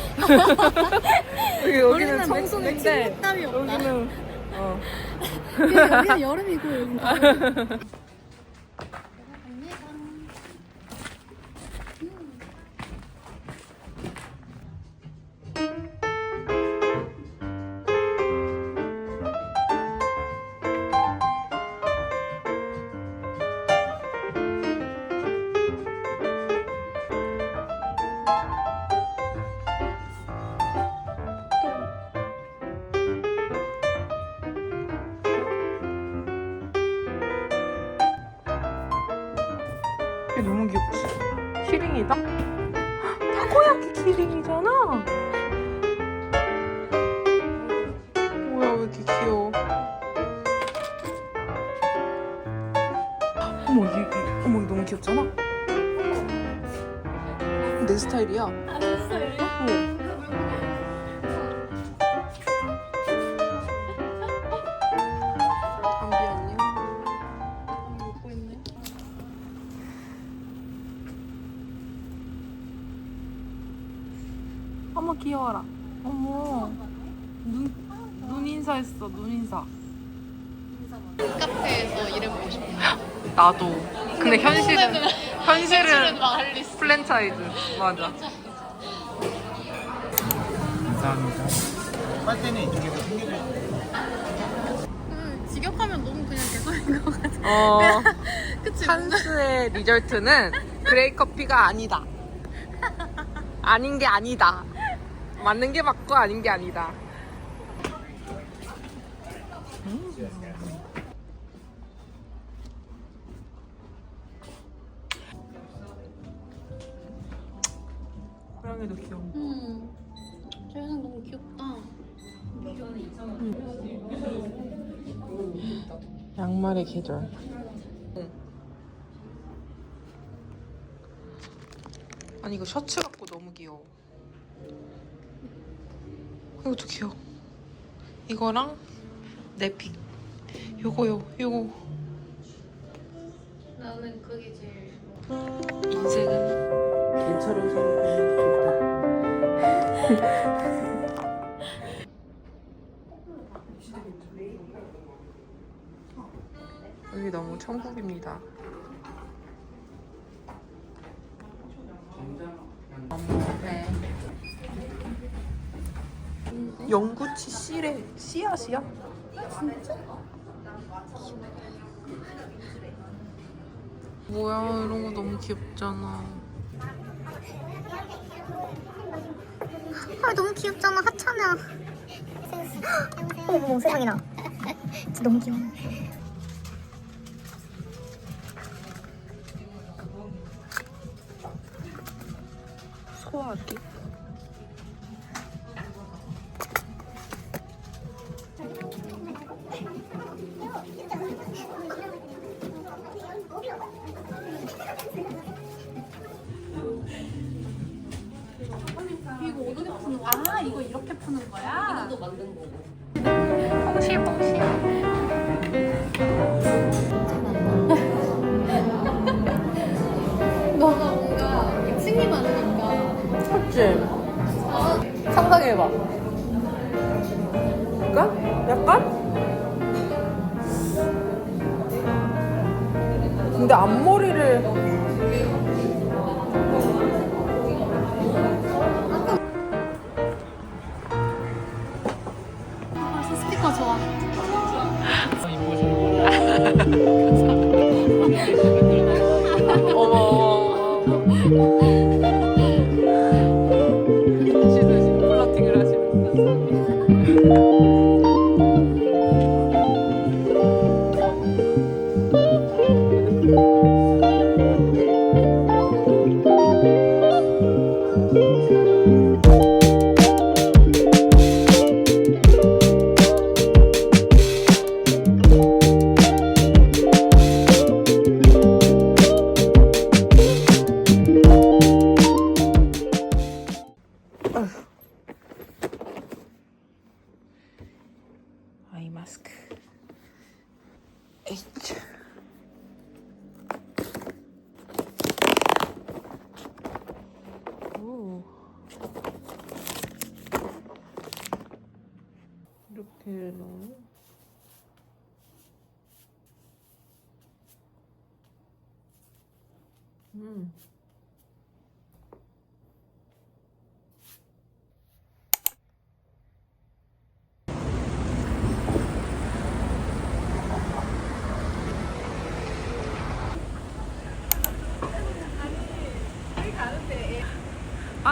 갈렸어. 여기, 여기는 없다. 여기는 어. 여기는 여름이고, 여기는 가을. 이게 너무 귀엽지? 키링이다? 타코야키 키링이잖아? 뭐야 왜 이렇게 귀여워 어머 이게, 이게 어머 너무 귀엽잖아? 내 스타일이야 아, 됐어요. 어. 담비 어머 귀여워라 어머 눈, 눈 인사했어 눈 인사 카페에서 일해 보고 싶어. 나도 근데 현실은 현실은 마할리스. 프랜차이즈 맞아 감사합니다. 빨대는 이쪽에서 챙겨줘야 그, 직역하면 너무 그냥 개소리인 것 같아. 어 그치? 찬스의 리절트는 그레이 커피가 아니다 아닌 게 아니다 맞는 게 맞고 아닌 게 아니다 고양이도 귀여워 음. 저 영상 너무 귀엽다. 양말의 계절. 아니 이거 셔츠 같 이것도 귀여워. 이거랑 내픽. 요거 요, 요거. 나는 그게 제일. 인생은 괜찮은 사람이 좋다. 여기 너무 천국입니다. 네. 영구치 씨래 씨앗이야? 진짜? 뭐야 이런 거 너무 귀엽잖아. 아 너무 귀엽잖아 하찮아 어머 세상에나 진짜 너무 귀여워 시 홍시. 너가 뭔가 층이 많으니까. 그치? 상상해봐. 약간? 약간? 근데 앞머리를 어머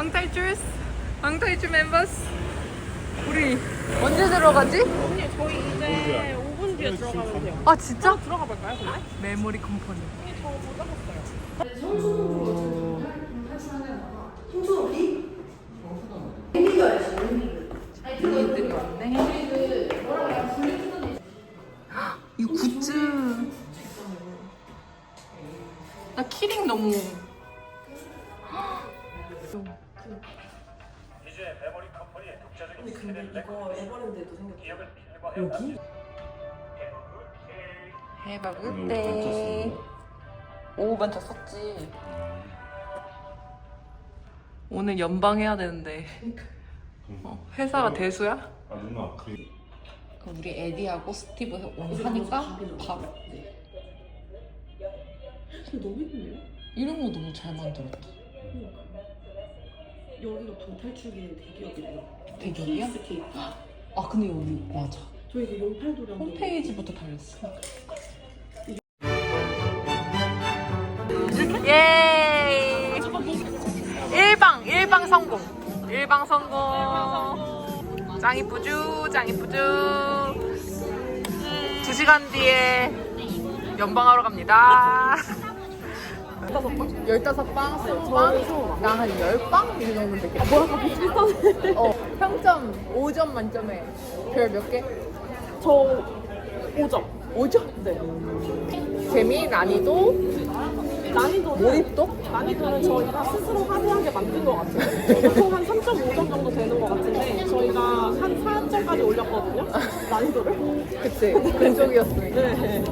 왕탈주스 왕탈주 멤버스 우리 언제 들어가지? 언니 저희 이제 5분 뒤에 들어가면 돼요. 아 진짜? 들어가 볼까요, 근데? 메모리 컴퍼니 저못 잡았어요. 이들이 왔네 이 굿즈 나 키링 너무 스킬을 내고 기억을 필모해요. 해봐 굿데 오 먼저 썼지. 오늘 연방 해야 되는데. 어, 회사가 대수야? 아 누나 그 그럼 우리 에디하고 스티브 오늘 하니까 바로 너무 예쁜데요? 이런 거 너무 잘 만들었다 여기가 방탈출기의 대기업이래요. 대기업이야? 스케이프. 아 근데 여기 맞아. 저희 그 용팔도랑 홈페이지부터 달렸어. 예. 1방 1방 성공. 1방 성공. 짱 이쁘죠? 짱 이쁘죠? 2시간 뒤에 연방하러 갑니다 15방? 20방? 나한 10방? 이 정도 되겠다 뭐야 비슷하네 어, 평점 5점 만점에 별 몇 개? 저 5점. 5점? 네 재미, 난이도, 난이도는 몰입도? 난이도는 저희가 스스로 하드하게 만든 것 같아요. 보통 한 3.5점 정도 되는 것 같은데 저희가 한 4점까지 올렸거든요. 난이도를. 그치 그쪽이었으니까 네.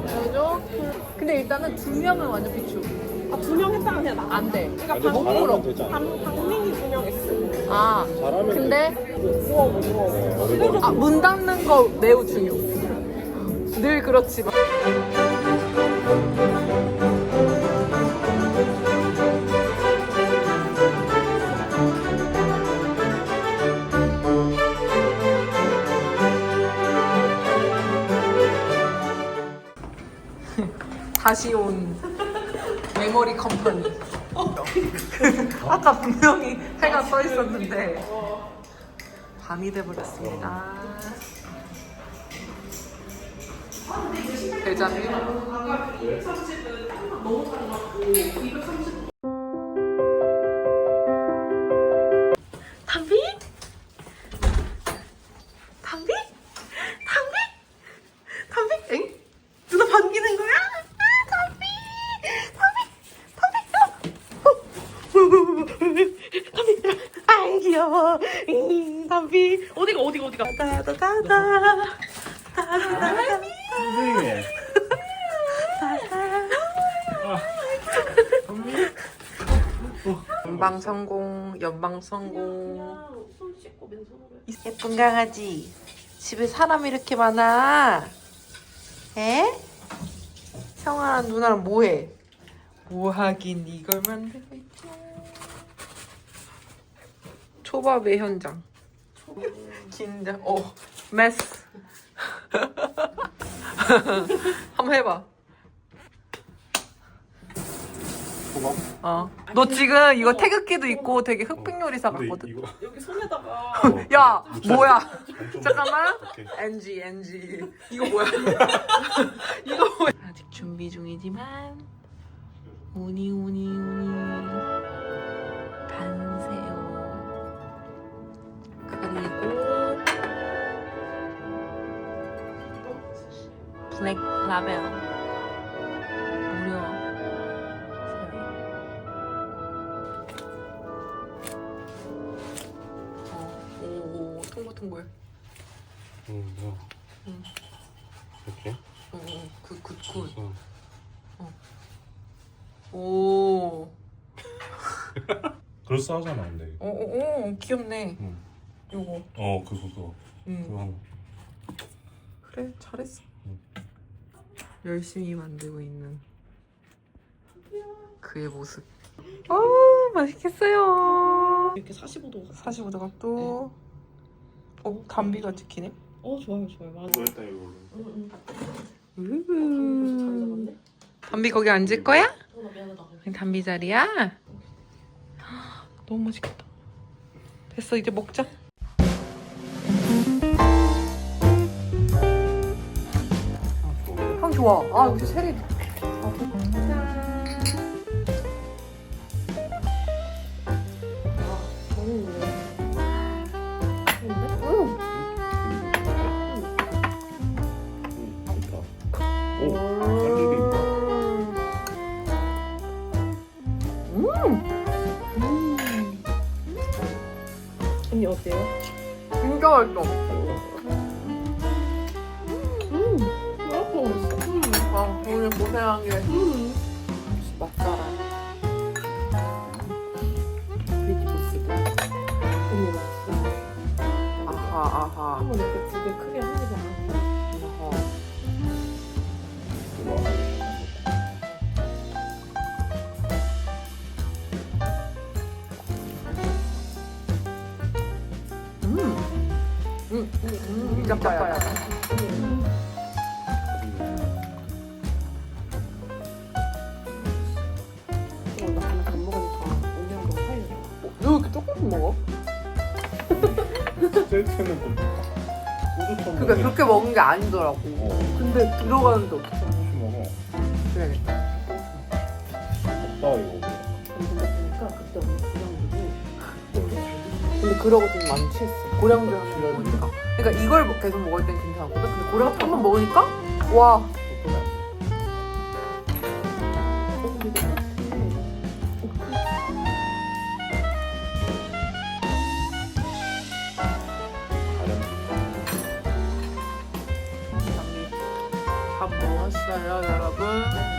근데 일단은 두 명은 완전 비추 아, 두 명 했다가 그냥 나. 안돼 그러니까 못 방, 풀어 되지 않아? 방, 방민이 두명 했어. 아 잘하면 근데 무어, 무어. 아, 문 닫는 거 매우 중요 늘 그렇지만 다시 온 메모리 컴퍼니. 어, 아까 분명히 해가 떠 있었는데 밤이 돼버렸습니다. 대자뷰. 230은 너무 달라. 230. 선생님. 연방 성공 연방 성공. 손 씻고 맨손으로 해. 예쁜 강아지. 집에 사람 이렇게 많아. 에? 성아랑 누나랑 뭐해? 뭐 하긴 이걸 만들고 있죠 초밥의 현장 긴장. 어 메스 한번 해봐. 고마워. 어. 너 지금 이거 태극기도 있고 되게 흑백 요리사 근데 같거든. 이거 여기 손에다가 어, 야 묻혀야 뭐야. 좀- 잠깐만. 오케이. NG NG 이거 뭐야? 이거 뭐야? 아직 준비 중이지만 우니 우니 우니. 반새 블랙 라벨 어, 오 통보통보해 음, 뭐. 응. 이렇게 어굿굿굿 그래서 오 그럴싸하잖아 근데 오, 오, 오, 귀엽네. 응. 요거. 어 그거 그거 음. 그거 한 그래 잘했어. 열심히 만들고 있는 그의 모습. 어 맛있겠어요. 이렇게 45도 45도 각도. 어 담비가 찍히네. 어 좋아요 좋아요 맞아 뭐 했다 이걸로 응응 우후. 담비 거기 앉을 거야? 어, 나 미안하다 담비 자리야? 너무 맛있겠다. 됐어 이제 먹자. 좋아. 아 여기 세리. 오 쌀국이 있다 언니 어때요? 진짜 맛있어. 오늘 고생한 게 음. 맛있어 아하 아하. 한번 이렇게 두개 크게 하지 않아 어허. 음. 음. 음. 이자빠야. 먹어? 뭐 소주처럼 그러니까 그렇게 먹은 게 아니더라고. 어 근데 들어가는데 어떻게 조금씩 먹어 그래야겠다. 없다 이거 근데 보니까 그때 언니 그냥 두고 근데 그러고 좀 많이 취했어. 고량주 한번 먹으니까. 그러니까 이걸 계속 먹을 땐 괜찮았거든. 근데 고량 한번 먹으니까 와. 여러분.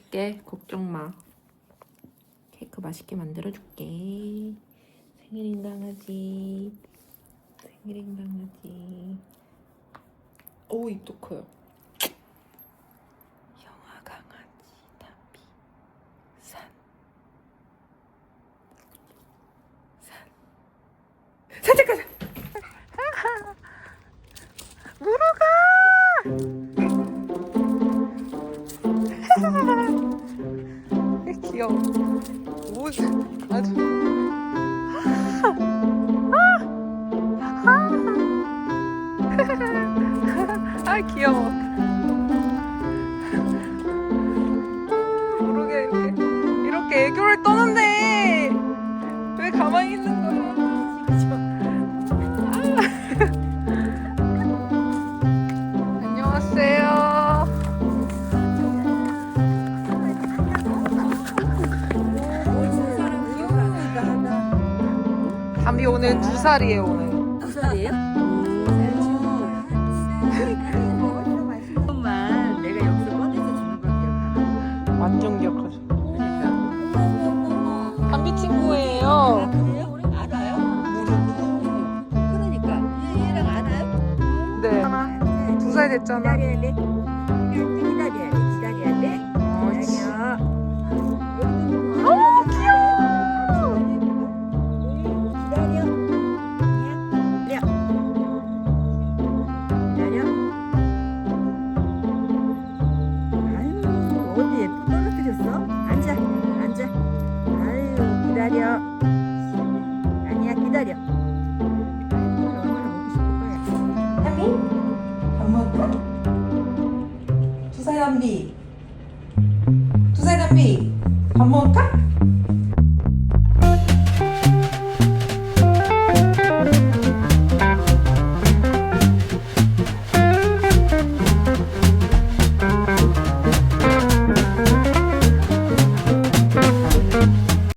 만들어줄게. 걱정 마. 케이크 맛있게 만들어줄게. 생일인 강아지. 생일인 강아지. 오, 입도 커요. ਸਾਰੀ ਇਹ ਉਹ। ਹੈ